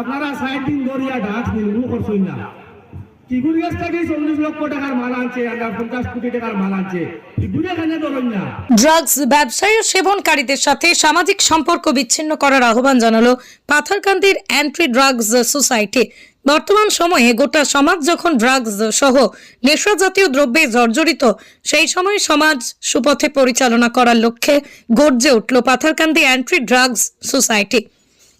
আপনারা করছেন না। গাছ চল্লিশ লক্ষ টাকার মাল আনছে আমরা পঞ্চাশ কোটি টাকার মাল আনছে। ড্রাগস ব্যবসায়ী ও সেবনকারীদের সাথে সামাজিক সম্পর্ক বিচ্ছিন্ন করার আহ্বান জানালো পাথারকান্দির অ্যান্টি ড্রাগস সোসাইটি। বর্তমান সময়ে গোটা সমাজ যখন ড্রাগস সহ নেশা জাতীয় দ্রব্যে জর্জরিত, সেই সময় সমাজ সুপথে পরিচালনা করার লক্ষ্যে গর্জে উঠল পাথারকান্দি অ্যান্টি ড্রাগস সোসাইটি।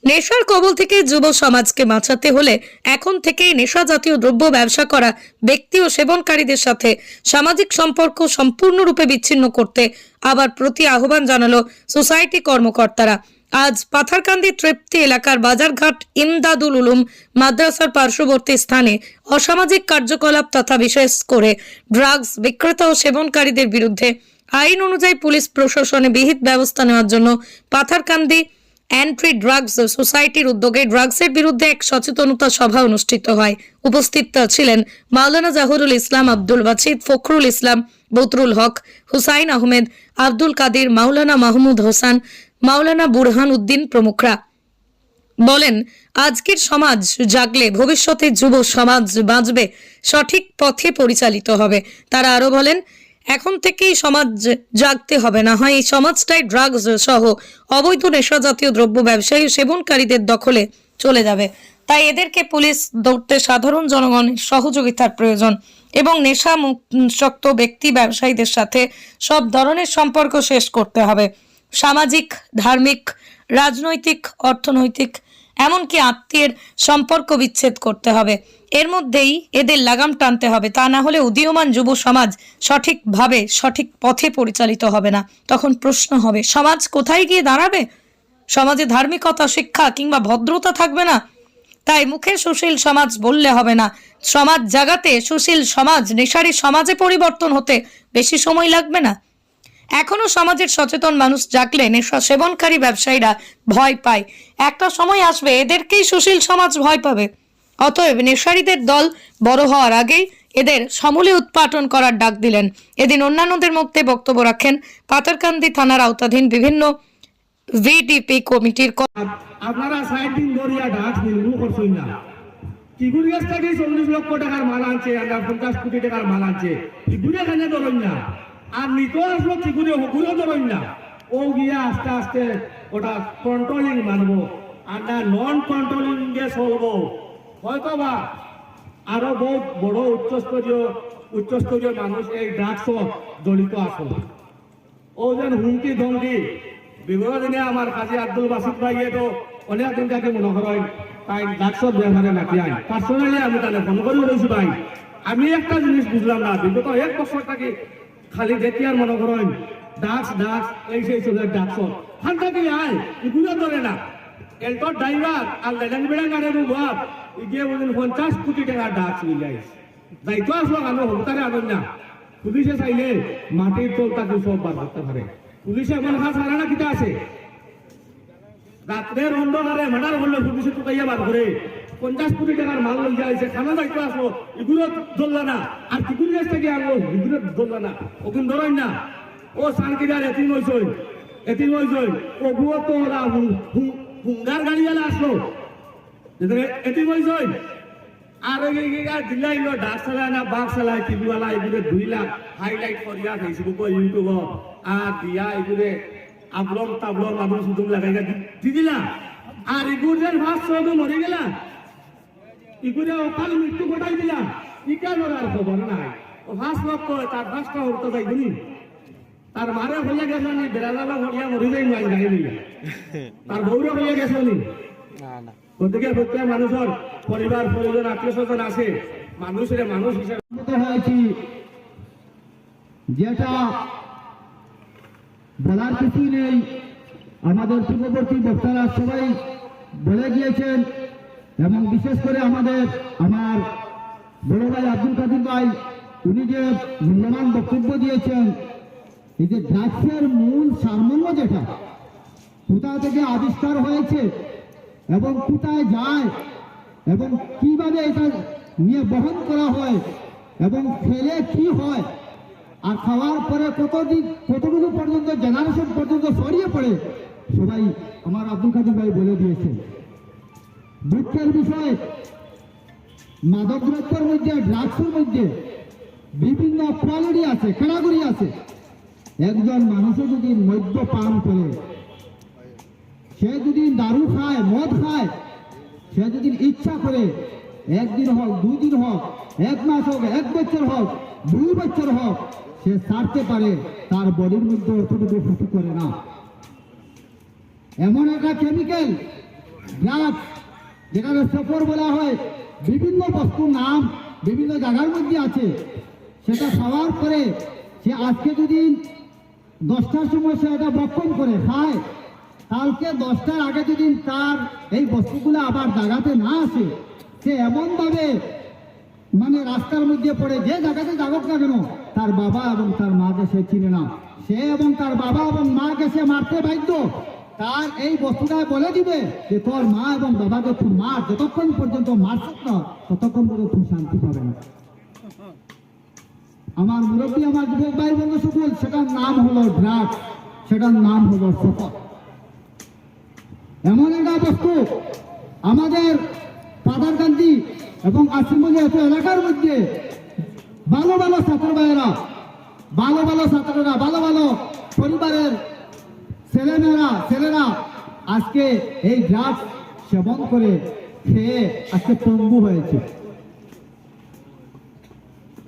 নেশার কবল থেকে যুব সমাজকে বাঁচাতে হলে এখন থেকেই নেশা জাতীয় দ্রব্য ব্যবসা করা, ব্যক্তি ও সেবনকারীদের সাথে সামাজিক সম্পর্ক সম্পূর্ণরূপে বিচ্ছিন্ন করতে আবার প্রতি আহ্বান জানালো সোসাইটি কর্মকর্তারা। আজ পাথারকান্দি তৃপ্তি এলাকার বাজারঘাট ইমদাদুল উলুম মাদ্রাসার পার্শ্ববর্তী স্থানে অসামাজিক কার্যকলাপ তথা বিশেষ করে ড্রাগস বিক্রেতা ও সেবনকারীদের বিরুদ্ধে আইন অনুযায়ী পুলিশ প্রশাসনে বিহিত ব্যবস্থা নেওয়ার জন্য পাথারকান্দি অ্যান্ট্রি ড্রাগস সোসাইটির উদ্যোগে ড্রাগসের বিরুদ্ধে এক সচেতনতা সভা অনুষ্ঠিত হয়। উপস্থিত ছিলেন মাওলানা জাহুরুল ইসলাম আব্দুল বাছিদ ফখরুল ইসলাম বতরুল হক, হুসাইন আহমেদ, আব্দুল কাদির, মাওলানা মাহমুদ হোসান, মাওলানা বুরহান উদ্দিন প্রমুখরা। বলেন, আজকের সমাজ জাগলে ভবিষ্যতে যুব সমাজ বাঁচবে, সঠিক পথে পরিচালিত হবে। তারা আরও বলেন এখন থেকেই সমাজ জাগতে হবে, না হয় এই সমাজটাই ড্রাগস সহ অবৈধ নেশা জাতীয় দ্রব্য ব্যবসায়ী সেবনকারীদের দখলে চলে যাবে। তাই এদেরকে পুলিশ ধরতে সাধারণ জনগণের সহযোগিতার প্রয়োজন এবং নেশা মুক্ত ব্যক্তি ব্যবসায়ীদের সাথে সব ধরনের সম্পর্ক শেষ করতে হবে। সামাজিক, ধার্মিক, রাজনৈতিক, অর্থনৈতিক এমনকি আত্মীয়ের সম্পর্ক বিচ্ছেদ করতে হবে। এর মধ্যেই এদের লাগাম টানতে হবে। তা না হলে উদীয়মান যুব সমাজ সঠিকভাবে, সঠিক পথে পরিচালিত হবে না। তখন প্রশ্ন হবে, সমাজ কোথায় গিয়ে দাঁড়াবে? সমাজে ধার্মিকতা, শিক্ষা কিংবা ভদ্রতা থাকবে না? তাই মুখে সুশীল সমাজ বললে হবে না। সমাজ জাগাতে সুশীল সমাজ, নেশারি সমাজে পরিবর্তন হতে বেশি সময় লাগবে না? এখনও সমাজের সচেতন মানুষ জাগলে নেশা সেবনকারী ব্যবসায়ীরা ভয় পায়। একটা সময় আসবে এদেরকেই সুশীল সমাজ ভয় পাবে। অতএব নেশারীদের দল বড় হওয়ার আগেই এদের সমূলে উৎপাটন করার ডাক দিলেন। এদিন অন্যান্যদের মধ্যে বক্তব্য রাখেন পাতারকান্দি থানার আওতাধীন বিভিন্ন ভিডিপি কমিটির আপনারা সাইড দিন নির্মূল করছেন না। কিগুর গাছ থেকে চল্লিশ লক্ষ টাকার মাল আনছে আমরা পঞ্চাশ কোটি টাকার মাল আনছে। এখানে ধরেন না। আর নিতো আসলো কিগুরে হকুরে ধরেন না। ও গিয়ে আস্তে আস্তে ওটা কন্ট্রোলিং মানবো আর না নন কন্ট্রোলিং দিয়ে চলবো হয়তো বা আরও বহুত বড় উচ্চস্তরীয় উচ্চস্তরীয় মানুষ এই ড্রাগসত জড়িত আসলো ও যেন হুমকি ধমকি, বিগত দিনে আমার কাজী আব্দুল বাসিদ ভাইয়ে তো অনেক দিন তাকে মনে করেন, তাই ডাকসব ব্যবহারে নাকি আই। পার্সোনালি আমি তাহলে ফোন করে রয়েছি ভাই। আমি একটা জিনিস বুঝলাম না, বিগত এক বছর থাকি খালি দেখি আর মনে করেন ডাক্স ডাক্স এই সেই চলে ডাকসব খান থাকি আয় এগুলো ধরে না। এলটোর ড্রাইভার আর লেডান বেড়া গাড়ি বাপ ইগিয়ে বলেন পঞ্চাশ কোটি টাকা ডাক্স মিলে আইস দায়িত্ব আসলো আনো হতারে আনেন না। পুলিশে চাইলে মাটির তোল তাকে সব বার করতে পারে। পুলিশে এমন খাস হারে না কিতা আছে? রাত্রের অন্ধকারে মার্ডার করলে পুলিশে তো বার করে। পঞ্চাশ কোটি টাকার মাল লই যাইছে খানা দায়িত্ব আসলো এগুলো ধরলা না। আর কিগুর কাছ থেকে আনলো এগুলো ধরলা না। ওগুন ধরেন না। ও সানকিদার এতিম হইছই এতিম হইছই। ওগুলো তো ওরা হুঙ্গার গাড়ি গেলে আসলো এতিম হইছই। আর দিলাই নো ডাক চালায় না, বাঘ চালায় টিভিওয়ালা এগুলো দুইলা হাইলাইট করিয়া ফেসবুক ইউটিউব আর দিয়া এগুলো আবলম তাবলম আবলম সুদুম লাগাই দি দিলা আর এগুলো ভাত সব মরে গেলা। মৃত্যু ঘটাই দিলা ইকা আর খবর নাই। ও ভাস লোক কয় তার ভাসটা উঠতে তার মারে হইয়া গেছে নি বেড়ালা হইয়া মরে যাই গাড়ি তার বউরে হইয়া গেছে নি। গতিকে প্রত্যেক মানুষের পরিবার পরিজন আত্মীয় স্বজন আছে। মানুষের মানুষ হিসেবে হয়েছি যেটা বলার কিছুই নেই আমাদের পূর্ববর্তী বক্তারা সবাই বলে গিয়েছেন এবং বিশেষ করে আমাদের, আমার বড় ভাই আব্দুল কাদির ভাই, উনি যে মূল্যবান বক্তব্য দিয়েছেন, এই যে ড্রাগসের মূল সারমর্ম যেটা, কোথা থেকে আবিষ্কার হয়েছে এবং কোথায় যায় এবং কীভাবে এটা নিয়ে বহন করা হয় এবং খেলে কি হয়, আর খাওয়ার পরে কতদিন কতটুকু পর্যন্ত জেনারেশন পর্যন্ত ছড়িয়ে পড়ে, সবাই আমার আব্দুল কাদির ভাই বলে দিয়েছে। দুঃখের বিষয় মাদক দ্রব্যের মধ্যে, ড্রাগসের মধ্যে বিভিন্ন কোয়ালিটি আছে ক্যাটাগরি আছে। একজন মানুষও যদি মদ্য পান করে, সে যদি দারু খায়, মদ খায়, সে যদি ইচ্ছা করে, একদিন হোক দুই দিন হোক, এক মাস হোক, এক বছর হোক, দুই বছর হোক, সে সারতে পারে, তার বডির মধ্যে অতটুকু ক্ষতি করে না। এমন একটা কেমিক্যাল ড্রাগ যেখানে সফর বলা হয়, বিভিন্ন বস্তুর নাম বিভিন্ন জায়গার মধ্যে আছে। সেটা খাওয়ার পরে সে আজকে যদি দশটার সময় সে এটা বক্ষণ করে, খায়, কালকে দশটার আগে যদি তার এই বস্তুগুলো আবার জাগাতে না আসে, সে এমনভাবে মানে রাস্তার মধ্যে পড়ে, যে জায়গাতে যাবক না কেন, তার বাবা এবং তার মাকে সে চিনে না। সে এবং তার বাবা এবং মাকে সে মারতে বাধ্য। তার এই বস্তুটা বলে দিবে যে তোর মা এবং বাবাকে তুই মার, যতক্ষণ পর্যন্ত মারছিস না, ততক্ষণ পর্যন্ত তুই শান্তি পাবে না। আমার মুরব্বী, আমার যুবক ভাই বন্ধু সকল, সেটার নাম হলো ড্রাগ, সেটার নাম হলো শপথ। এমন একটা বস্তু আমাদের পাদারকান্দি এবং আশ্রমগঞ্জ এত এলাকার মধ্যে ভালো ভালো ছাত্র ভাইয়েরা ভালো ভালো ছাত্ররা, ভালো ভালো পরিবারের ছেলেমেয়েরা, ছেলেরা, আজকে এই ড্রাগস সেবন করে খেয়ে আজকে পঙ্গু হয়েছে।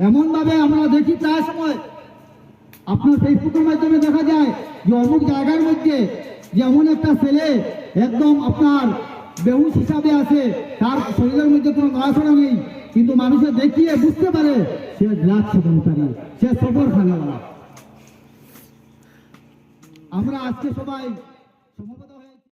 এমন ভাবে আমরা দেখি প্রায় সময়, আপনার ফেসবুকের মাধ্যমে দেখা যায় যে অমুক জায়গার মধ্যে যেমন একটা ছেলে একদম আপনার বেহুশ হিসাবে আছে, তার শরীরের মধ্যে কোনো নড়াচড়া নেই, কিন্তু মানুষে দেখিয়ে বুঝতে পারে সে ড্রাগ সেবনকারী সে সবর খানাওয়ালা আমরা আজকে সবাই সমবেত